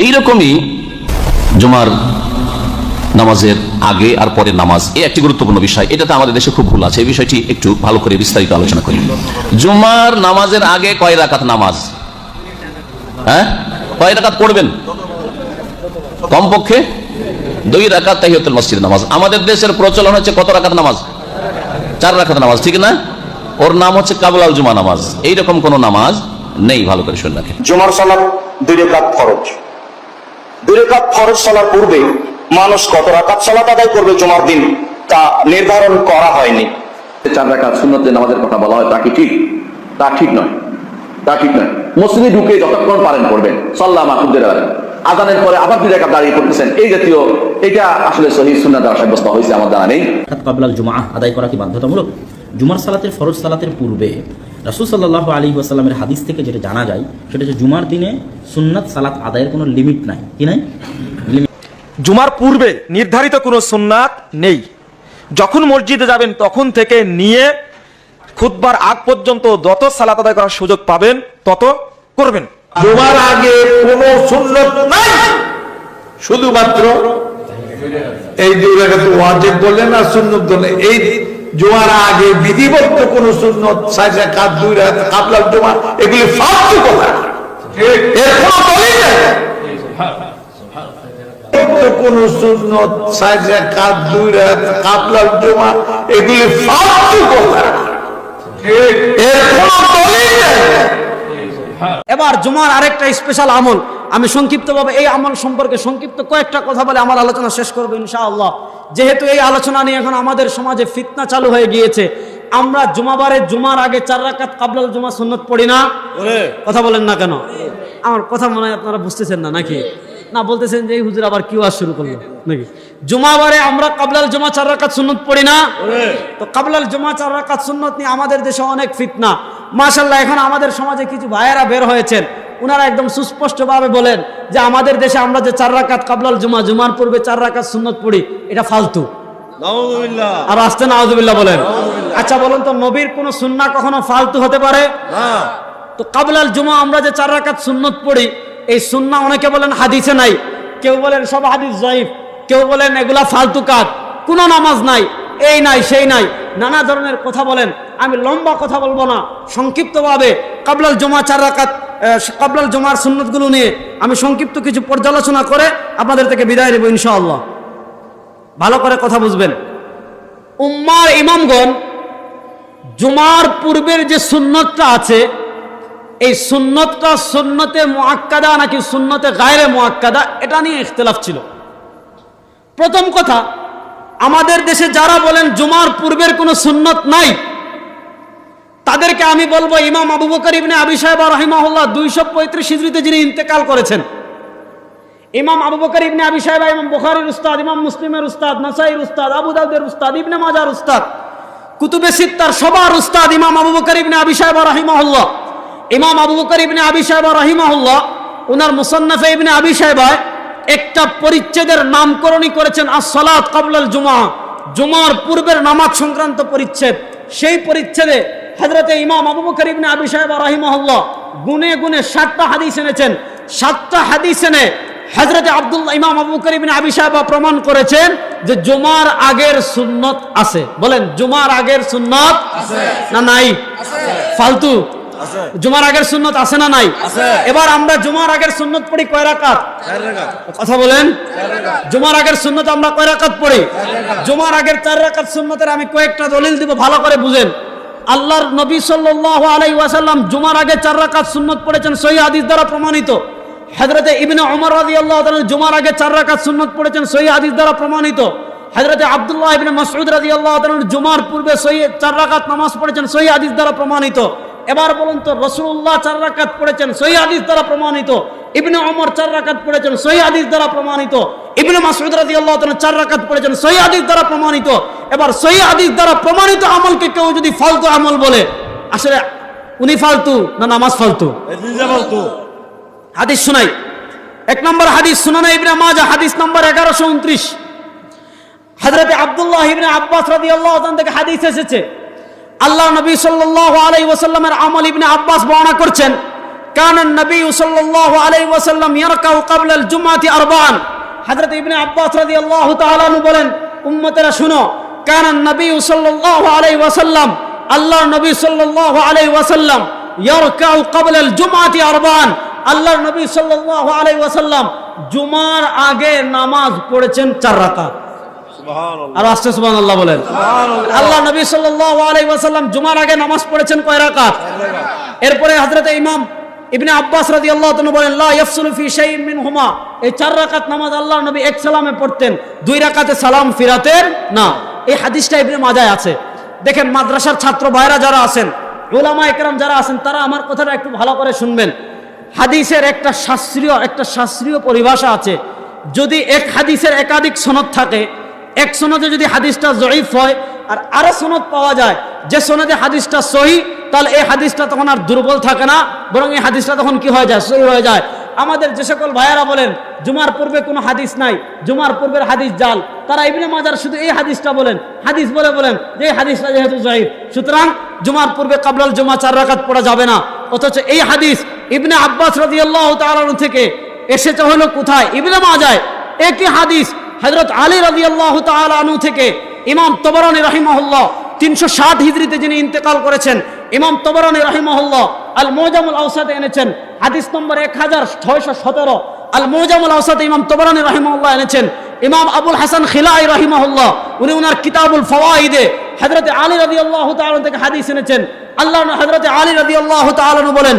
এইরকমই জুমার নামাজের আগে আর পরের নামাজ, এই একটি গুরুত্বপূর্ণ বিষয়। এটাতে আমাদের দেশে খুব ভুল আছে। এই বিষয়টি একটু ভালো করে বিস্তারিত আলোচনা করি। জুমার নামাজের আগে কয় রাকাত নামাজ? হ্যাঁ? কয় রাকাত পড়বেন? কমপক্ষে দুই রাকাত তাহিয়াতুল মসজিদ নামাজ। আমাদের দেশের প্রচলন হচ্ছে কত রাকাত নামাজ? চার রাকাত নামাজ, ঠিক না? ওর নাম হচ্ছে কাবুলাল জুমা নামাজ। এইরকম কোন নামাজ নেই, ভালো করে শুনে রাখেন। জুমার সালাত দুই রেখাত ফরজ। দুই রেখাত ফরজ সালার পূর্বে মানুষ কত রাকাত সালাত আদায় করবে জুমার দিন তা নির্ধারণ করা হয়নি। চার রাকাত সুন্নতের নামাজের কথা বলা হয় তা কি ঠিক? তা ঠিক নয়। তা ঠিক নয়। মসজিদে ঢুকে যতক্ষণ পারেন করবেন সাল্লাহ মাহমুদের আজানের পরে আবার দুই রেখা দাঁড়িয়ে করতেছেন এই জাতীয় এটা আসলে সহি সুন্নাহ দ্বারা সাব্যস্ত হয়েছে আমার জানা নেই। জুমা আদায় করা কি বাধ্যতামূলক? জুমার সালাতের ফরজ সালাতের পূর্বে রাসুল সাল্লাহ আলী ওয়াসাল্লামের হাদিস থেকে যেটা জানা যায় সেটা হচ্ছে জুমার দিনে সুন্নাত সালাত আদায়ের কোনো লিমিট নাই। কি নাই? জুমার পূর্বে নির্ধারিত কোনো সুন্নাত নেই। যখন মসজিদে যাবেন তখন থেকে নিয়ে খুতবার আগ পর্যন্ত যত সালাত আদায় করার সুযোগ পাবেন তত করবেন। জুমার আগে কোন সুন্নত নাই। শুধুমাত্র এই দুই রেখাতে ওয়াজিব বললেন আর সুন্নত বললেন এই জুমার আগে বিধিবদ্ধ কোন দুই জুমা এগুলি ফালতু কথা। এবার জুমার আরেকটা স্পেশাল আমল। আমি সংক্ষিপ্তভাবে এই আমল সম্পর্কে সংক্ষিপ্ত কয়েকটা কথা বলে আমার আলোচনা শেষ করব ইনশাআল্লাহ। যেহেতু এই আলোচনা নিয়ে এখন আমাদের সমাজে ফিতনা চালু হয়ে গিয়েছে আমরা জুমাবারে জুমার আগে চার রাকাত কাবলাল জুমা সুন্নত পড়ি না? কথা বলেন না কেন? আমার কথা মনে হয় আপনারা বুঝতেছেন না নাকি? না বলতেছেন যে এই হুজুর আবার কি ওয়াজ শুরু করল নাকি? জুমাবারে আমরা কাবলাল জুমা চার রাকাত সুন্নত পড়ি না? তো কাবলাল জুমা চার রাকাত সুন্নত নিয়ে আমাদের দেশে অনেক ফিতনা। মাশাল্লাহ এখন আমাদের সমাজে কিছু ভাইয়েরা বের হয়েছেন। ওনারা একদম সুস্পষ্টভাবে বলেন যে আমাদের দেশে আমরা যে চার রাকাত কাবলাল জুমা জুমার পূর্বে চার রাকাত সুন্নত পড়ি এটা ফালতু। আর আসতে নাউজুবিল্লাহ বলেন। আচ্ছা বলুন তো নবীর কোন সুন্না কখনো ফালতু হতে পারে? তো কাবলাল জুমা আমরা যে চার রাকাত সুন্নত পড়ি এই সুন্না অনেকে বলেন হাদিসে নাই। কেউ বলেন সব হাদিস জয়ীফ কেউ বলেন এগুলা ফালতু কাজ। কোনো নামাজ নাই এই নাই সেই নাই। নানা ধরনের কথা বলেন। আমি লম্বা কথা বলব না সংক্ষিপ্তভাবে। কাবলাল জুমা চার রাকাত কাবলাল জমার সুন্নতগুলো নিয়ে আমি সংক্ষিপ্ত কিছু পর্যালোচনা করে আপনাদের থেকে বিদায় নেব ইনশাআল্লাহ। ভালো করে কথা বুঝবেন। উম্মার ইমামগণ জুমার পূর্বের যে সুন্নতটা আছে, এই সুন্নতটা সুন্নতে মোয়াক্কাদা নাকি সুন্নতে গায়রে মোয়াক্কাদা এটা নিয়ে ইখতলাফ ছিল। প্রথম কথা, আমাদের দেশে যারা বলেন জুমার পূর্বের কোনো সুন্নত নাই তাদেরকে আমি বলব, ইমাম আবু বকর ইবনে আবি সাহেব রহিমাহুল্লাহ দুইশো পঁয়ত্রিশ হিজড়িতে যিনি ইন্তেকাল করেছেন, ইমাম আবু বকর ইবনে আবি সাহেব ইমাম বুখারীর উস্তাদ, ইমাম মুসলিমের উস্তাদ, নাসাইর উস্তাদ, আবু দাউদের উস্তাদ, ইবনে মাজার উস্তাদ, কুতুবে সিত্তার সবার উস্তাদ ইমাম আবু বকর ইবনে আবি সাহেব রাহিমাহুল্লাহ। ইমাম আবু বকর ইবনে আবি সাহেব রাহিমাহুল্লাহ ওনার মুসান্নাফে ইবনে আবি সাহেবায় একটা পরিচ্ছেদের নামকরণই করেছেন as-সালাত কাবলাল জুমা। জুমার পূর্বের নামাজ সংক্রান্ত পরিচ্ছেদ। সেই পরিচ্ছেদে হযরতে ইমাম আবু বকর ইবনে আবি সাহেব রাহিমাহুল্লাহ গুনে গুনে সাতটা হাদিস এনেছেন। সাতটা হাদিস এনে হজরতে আব্দুল্লাহ ইমাম আবু বকর ইবনে আবি সাহেবা প্রমাণ করেছেন যে জুমার আগের সুন্নত আছে। বলেন জুমার আগের সুন্নত না নাই? ফালতু। জুমার আগের সুন্নত আছে না নাই? এবার আমরা জুমার আগের সুন্নত পড়ি কয় রাকাত? কথা বলেন। জুমার আগের সুন্নত আমরা কয় রাকাত পড়ি? জুমার আগের চার রাকাত সুন্নতের আমি কয়েকটা দলিল দিব ভালো করে বুঝেন। আল্লাহর নবী সাল্লাহ আলাই ওয়াসাল্লাম জুমার আগে চার রাকাত সুন্নত পড়েছেন, সহি হাদিস দ্বারা প্রমাণিত। হযরতে ইবিনে অমর রাজি আল্লাহ জুমার আগে চার রাকাত সুন্নত পড়েছেন, সহি হাদিস দ্বারা প্রমাণিত। হযরতে আবদুল্লাহ ইবনে মাসউদ রাজি আল্লাহ জুমার পূর্বে সহি চার রাকাত নামাজ পড়েছেন, সহি হাদিস দ্বারা প্রমাণিত। এবার বলুন তো রসুল্লাহ চার রাকাত পড়েছেন সহি হাদিস দ্বারা প্রমাণিত। ইবনে ওমর চার রাকাত পড়েছেন সহি হাদিস দ্বারা প্রমাণিত। ইবনে মাসউদ রাদিয়াল্লাহু তাআলা চার রাকাত পড়েছেন সহি হাদিস দ্বারা প্রমাণিত। এবার সহি হাদিস দ্বারা প্রমাণিত আমলকে কেউ যদি ফালতু আমল বলে আসলে উনি ফালতু না নামাজ ফালতু? হাদিস শুনাই। এক নম্বর হাদিস শুনানা ইবনে মাজা হাদিস নম্বর এগারোশো উনত্রিশ। হজরতে আব্দুল্লাহ ইবনে আব্বাস রাদিয়াল্লাহু তাআলা থেকে হাদিস এসেছে। আল্লাহ নবী সাল্লাহ আলাই ওসাল্লামের আমল ইবনে আব্বাস বর্ণনা করছেন কানান নবী সাল্লাহ আলাই ওসাল্লাম ইয়ারকাউ কাবলাল জুমাতি আরবান। হযরত ইবনে আব্বাস রাদিয়াল্লাহু তাআলা বলেন, উম্মতেরা শুনো কানান নবী সাল্লাল্লাহু আলাইহি ওয়াসাল্লাম আল্লাহ নবী সাল্লাল্লাহু আলাইহি ওয়াসাল্লাম ইয়ারকাউ ক্বাবলাল জুমআতি আরবান। আল্লাহ নবী সাল্লাল্লাহু আলাইহি ওয়াসাল্লাম জুমার আগে নামাজ পড়েছেন চার রাকাত। আর আস্তে সুবহানাল্লাহ বলেন। আল্লাহ নবী ওয়াসাল্লাম জুমার আগে নামাজ পড়েছেন কয় রাকাত? এরপরে হযরত ইমাম ইবনে আব্বাস রাদিয়াল্লাহু তাআলা বলেন লা ইয়াফসুলু ফি শাইইন মিনহুমা। এই চার রাকাত নামাজ আল্লাহ নবী এক সালামে পড়তেন দুই রাকাতে সালাম ফিরাতেন না। এই হাদিসটা ইবনে মাজায় আছে। দেখেন মাদ্রাসার ছাত্র ভাইরা যারা আছেন ওলামা একরাম যারা আছেন তারা আমার কথাটা একটু ভালো করে শুনবেন। হাদিসের একটা শাস্ত্রীয় একটা শাস্ত্রীয় পরিভাষা আছে। যদি এক হাদিসের একাধিক সনদ থাকে এক সনদে যদি হাদিসটা জয়ীফ হয় আর আরও সনদ পাওয়া যায়, যে সনদে হাদিসটা সহি, তাহলে এই হাদিসটা তখন আর দুর্বল থাকে না, বরং এই হাদিসটা তখন কি হয়ে যায়, সহি হয়ে যায়। আমাদের যে সকল ভাইয়ারা বলেন, জুমার পূর্বে কোনো হাদিস নাই, জুমার পূর্বের হাদিস জাল। তারা ইবনে মাজার শুধু এই হাদিসটা বলেন, হাদিস বলে বলেন যে এই হাদিসটা যেহেতু জয়ীফ, সুতরাং জুমার পূর্বে কাবলাল জুমা চার রাকাত পড়া যাবে না। অথচ এই হাদিস ইবনে আব্বাস রাদিয়াল্লাহু তাআলা থেকে এসেছে হলো কোথায়? ইবনে মাজায়। একই হাদিস হযরত আলী রাদিয়াল্লাহু তাআলা আনহু থেকে ইমাম তবরানী রাহিমাহুল্লাহ তিনশো ষাট হিজড়িতে যিনি ইন্তেকাল করেছেন, ইমাম তবরানী রাহিমাহুল্লাহ আল মোজামুল আউসাদে এনেছেন, হাদিস নম্বর এক হাজার ছয়শো সতেরো আল মোজামুল আউসাদে ইমাম তবরানী রাহিমাহুল্লাহ এনেছেন, ইমাম আবুল হাসান খিলাই রাহিমাহুল্লাহ, উনি উনার কিতাবুল ফওয়াইদে হযরত আলী রাদিয়াল্লাহু তাআলা থেকে হাদিস এনেছেন, আল্লাহ হযরত আলী রাদিয়াল্লাহু তাআলা বলেন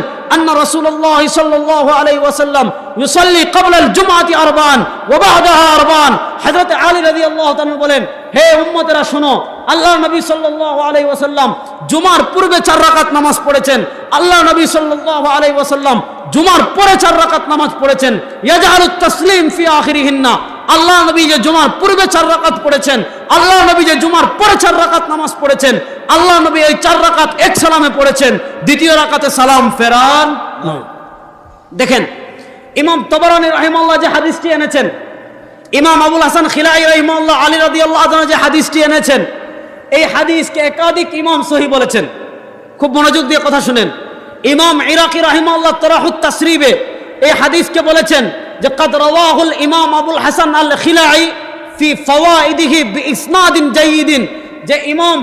আলাইহি ওয়াসাল্লাম ইউসাল্লি ক্বাবলা আল জুমআতি আরবান ওয়া বা'দাহা আরবান। হযরত আলী রাদিয়াল্লাহু তাআলা বলেন, হে উম্মতেরা, শোনো, আল্লাহ নবী আলাইহি ওয়াসাল্লাম জুমার পূর্বে চার রাকাত নামাজ পড়েছেন। আল্লাহ নবী সাল্লাল্লাহু আলাইহি ওয়াসাল্লাম জুমার পরে চার রাকাত নামাজ পড়েছেন। ইয়াজআলুত তাসলিম ফি আখিরিহিন্না। আল্লাহ নবী যে জুমার পূর্বে চার রাকাত পড়েছেন, আল্লাহ নবী যে জুমার পরে চার রাকাত নামাজ পড়েছেন আল্লাহ নবী এই চার রাকাত এক সালামে পড়েছেন, দ্বিতীয় রাকাতে সালাম ফেরান দেখেন, ইমাম তবরানি রাহিমাল্লাহ যে হাদিসটি এনেছেন, ইমাম আবুল হাসান খিলাই রহিমাল্লাহ আলী রাদিয়াল্লাহু আনহু যে হাদিসটি এনেছেন, এই হাদিসকে একাধিক ইমাম সহি বলেছেন। খুব মনোযোগ দিয়ে কথা শুনেন। ইমাম ইরাকি রাহিমাল্লাহ তরাহুত তাসরিবে এই হাদিসকে বলেছেন যে, কদ রাওয়াহুল ইমাম আবুল হাসান আল খিলাই ফি ফাওয়াইদিহি বিইসনাদিন জাইয়িদিন যে ইমাম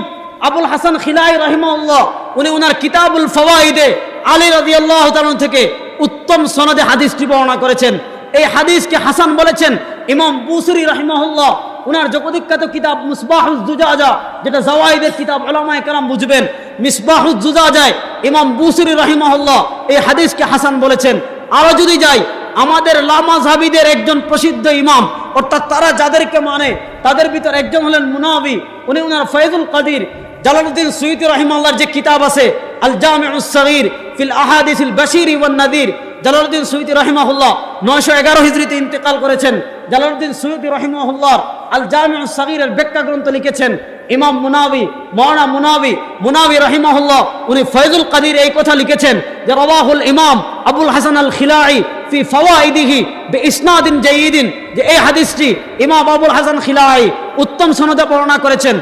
আবুল হাসান খিলাই রাহিমাল্লাহ উনি উনার কিতাবুল ফাওয়াইদে আলী রাদিয়াল্লাহু তাআলা থেকে উত্তম সনদে হাদিসটি বর্ণনা করেছেন। এই হাদিসকে হাসান বলেছেন ইমাম বুসরি রাহিমাহুল্লাহ। উনার জগদিখ্যাত কিতাব মুসবাহুজ জুজাজা যেটা জাওয়াইদের কিতাব ওলামায়ে কেরাম বুঝবেন। মিসবাহুজ জুজাজায় ইমাম বুসরি রাহিমাহুল্লাহ এই হাদিসকে হাসান বলেছেন। আরও যদি যাই, আমাদের লামাজহাবিদের একজন প্রসিদ্ধ ইমাম, অর্থাৎ তারা যাদেরকে মানে তাদের ভিতর একজন হলেন মুনাবি, উনি উনার ফয়জুল কাদির। জালালউদ্দিন সুইতি রহিমাল্লাহর যে কিতাব আছে আল জামিউস সগীর ফিল আহাদিসিল বাশিরি ওয়ান নাদির, জালালউদ্দিন সুইতি রহিমাহুল্লাহ নয়শো এগারো হিজড়িতে ইন্তেকাল করেছেন। জালালউদ্দিন সুইতি রহিমাহুল্লাহ আল জামিউস সগীরের ব্যাখ্যা গ্রন্থ লিখেছেন ইমাম মুনাবি মৌলানা মুনাবি মুনাবি রহিমাহুল্লাহ, উনি ফয়জুল কাদির এই কথা লিখেছেন যে, রওয়াহুল ইমাম আবুল হাসান আল খিলাই ফি ফাওয়াইদিহি বিইসনাদিন জাইয়িদিন যে এই হাদিসটি ইমাম আবুল হাসান খিলাই উত্তম সনদে বর্ণনা করেছেন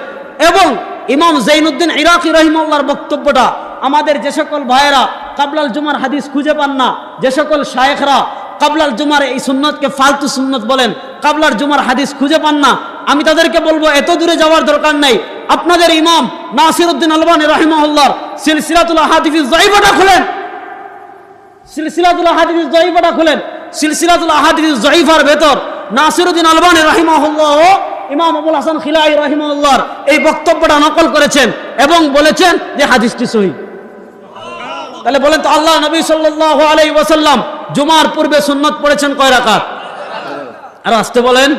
এবং ইমাম জৈনুদ্দিন ইরাকি রহিমাল্লাহর বক্তব্যটা, আমাদের যে সকল ভাইয়েরা কাবলাল জুমার হাদিস খুঁজে পান না, যে সকল শায়েখরা কাবলাল জুমার এই সুন্নতকে ফালতু সুন্নত বলেন কাবলার জুমার হাদিস খুঁজে পান না, আমি তাদেরকে বলব, এত দূরে যাওয়ার দরকার নেই। আপনাদের ইমাম নাসির উদ্দিন আলবানী রহিমাহুল্লাহর সিলসিলাতুল হাদিস জয়ীফটা খুলেন। সিলসিলাতুল হাদিস জয়ীফটা খুলেন। সিলসিলাতুল হাদিস জয়ীফার ভেতর নাসিরউদ্দিন আলবানী রাহিমাহুল্লাহ ইমাম আবুল হাসান খিলাই রাহিমাহুল্লাহর এই বক্তব্যটা নকল করেছেন এবং বলেছেন যে হাদিসটি সহি। তাহলে বলেন তো আল্লাহ নবী সাল্লাল্লাহু আলাইহি ওয়াসাল্লাম জুমার পূর্বে সুন্নত পড়েছেন কয় রাকাত? আর আসতে বলেন।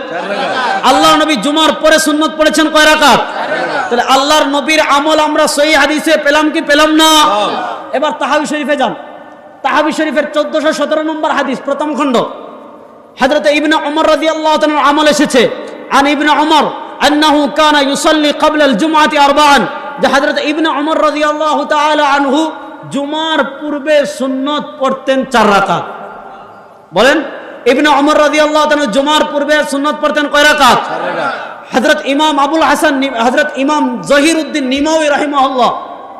আল্লাহ নবী জুমার পরে সুন্নত পড়েছেন কয় রাকাত? তাহলে আল্লাহর নবীর আমল আমরা সহি হাদিসে পেলাম কি পেলাম না? এবার তাহাবি শরীফে যান। তাহাবি শরীফের চোদ্দশো সতেরো নম্বর হাদিস প্রথম খণ্ড। হযরত ইবনে ওমর রাদিয়াল্লাহু তাআলার আমল এসেছে। আন ইবনে ওমর আন্নাহু কানা ইউসাল্লি ক্বাবলা আল জুমআতি আরবাআন যে হযরত ইবনে ওমর রাদিয়াল্লাহু তাআলা আনহু জুমার পূর্বে সুন্নত পড়তেন চার রাকাত। বলেন ইবনে ওমর রাদিয়াল্লাহু তাআলা জুমার পূর্বে সুন্নত পড়তেন কয় রাকাত? হযরত ইমাম আবুল হাসান হযরত ইমাম জহিরউদ্দিন নিমাওয়ি রাহিমাহুল্লাহ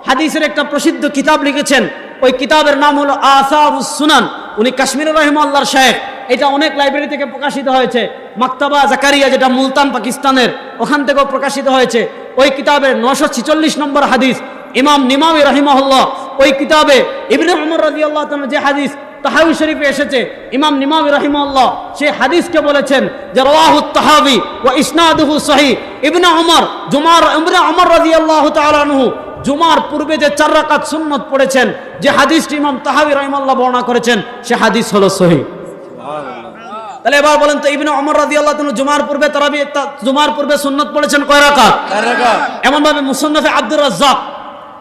হাদিসের একটা প্রসিদ্ধ কিতাব লিখেছেন। ওই কিতাবের নাম হলো আসাবুস সুনান। উনি কাশ্মীর রহিমাল্লাহর শেখ এটা অনেক লাইব্রেরি থেকে প্রকাশিত হয়েছে। মাক্তাবা জাকারিয়া যেটা মুলতান পাকিস্তানের, ওখান থেকেও প্রকাশিত হয়েছে। ওই কিতাবের নশো ছিচল্লিশ নম্বর হাদিস, ইমাম নিমামি রহিমাহুল্লাহ, ওই কিতাবে ইবনে উমর রাদিয়াল্লাহু তাআলা যে হাদিস তাহাবি শরীফে এসেছে। ইমাম নিমামি রহিমাল্লাহ সেই হাদিসকে বলেছেন যে, রাওয়াহু তাহাবি ওয়া ইসনাদুহু সহিহ। ইবনে উমর, জুমার, ইবনে উমর রাদিয়াল্লাহু তাআলা আনহু জুমার পূর্বে যে চার রাকাত সুন্নত পড়েছেন, যে হাদিসটি ইমাম তাহাবি রহিমাল্লাহ বর্ণনা করেছেন, সে হাদিস হলো সহিহ। তাহলে এবার বলেন তো ইবনে ওমর রাদিয়াল্লাহু তাআলা জুমার পূর্বে তারাবি তা- জুমার পূর্বে সুন্নত পড়েছেন কয় রাকাত? এমন ভাবে মুসান্নাফে আব্দুর রাজ্জাক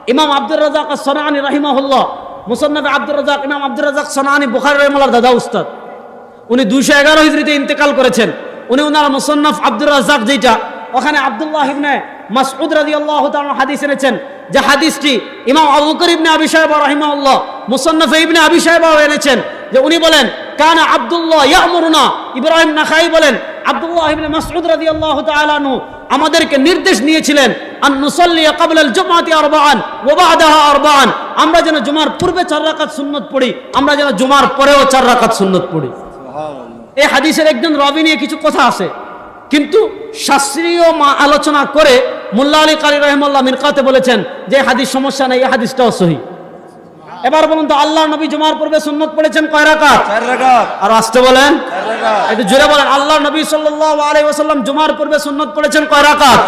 ইমাম আব্দুর রাজ্জাক সনানি রাহিমাহুল্লাহ মুসান্নাফে আব্দুর রাজ্জাক ইমাম আব্দুর রাজাক সনানি বুখারী রাহিমাহুল্লাহ দাদা উস্তাদ। উনি দুইশো এগারো হিজরিতে ইন্তেকাল করেছেন। উনি ওনার মুসান্নাফ আব্দুর রাজ্জাক যেটা ওখানে আব্দুল্লাহ ইবনে মাসউদ রাদিয়াল্লাহু তাআলা হাদিস এনেছেন যে হাদিসটি ইমাম আবু বকর ইবনে আবি সাহেব রাহিমাহুল্লাহ মুসান্নাফে ইবনে আবি সাহেব এনেছেন যে উনি বলেন কানা আব্দুল্লাহ ইয়ামুরুনা। ইব্রাহিম নাখাই বলেন আব্দুল্লাহ ইবনে মাসউদ রাদিয়াল্লাহু তাআলা আনহু আমাদেরকে নির্দেশ নিয়েছিলেন আন নুসাল্লি ক্বাবলা আল জুমআতি আরবাআন ওয়া বা'দাহা আরবাআন। আমরা যেন জুমার পূর্বে চার রাকাত সুন্নত পড়ি আমরা যেন জুমার পরেও চার রাকাত সুন্নত পড়ি। এই হাদিসের একজন রবি নিয়ে কিছু কথা আছে কিন্তু শাস্ত্রীয় মা আলোচনা করে মোল্লা আলী কালী রহমল্লা মিরকাতে বলেছেন যে হাদিস সমস্যা নেই এই হাদিসটাও সহি। এবার বলুন তো আল্লাহ নবী জুমার পূর্বে সুন্নত পড়েছেন কয় রাকাত? আর আসতে বলেন। একটু জোরে বলেন আল্লাহ নবী সাল্লাল্লাহু আলাইহি ওয়াসাল্লাম জুমার পূর্বে সুন্নত পড়েছেন কয় রাকাত?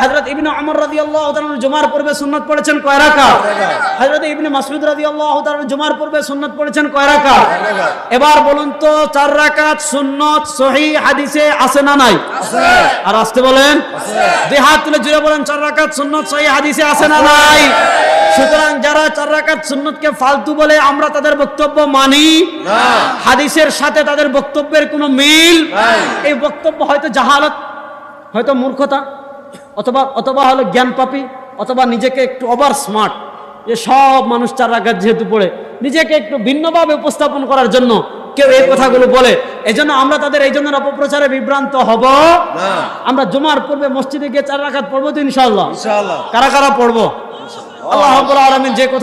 হযরত ইবনে ওমর রাদিয়াল্লাহু তাআলা জুমার পূর্বে সুন্নত পড়েছেন কয় রাকাত? হযরত ইবনে মাসউদ রাদিয়াল্লাহু তাআলা জুমার পূর্বে সুন্নত পড়েছেন কয় রাকাত? এবার বলুন তো চার রাকাত সুন্নত সহিহ হাদিসে আছে না নাই? আছে। আর আসতে বলেন। দুই হাত তুলে জুড়ে বলেন চার রাকাত সুন্নত সহিহ হাদিসে আছে না নাই? সুতরাং যারা চার রাকাত সুন্নতকে ফালতু বলে আমরা তাদের বক্তব্য মানি। হাদিসের সাথে তাদের বক্তব্যের কোনো মিল? এই বক্তব্য হয়তো জাহালত হয়তো মূর্খতা অথবা অথবা হলো জ্ঞান পাপি অথবা নিজেকে একটু ওভার স্মার্ট যে সব মানুষ চার রাকাত যেহেতু পড়ে নিজেকে একটু ভিন্নভাবে উপস্থাপন করার জন্য কেউ এই কথাগুলো বলে। এজন্য আমরা তাদের এই জন্য অপপ্রচারে বিভ্রান্ত হব। আমরা জুমার পূর্বে মসজিদে গিয়ে চার রাকাত পড়ব তো ইনশাল্লাহ কারা কারা পড়ব? আল্লাহ আলমিন যে কথা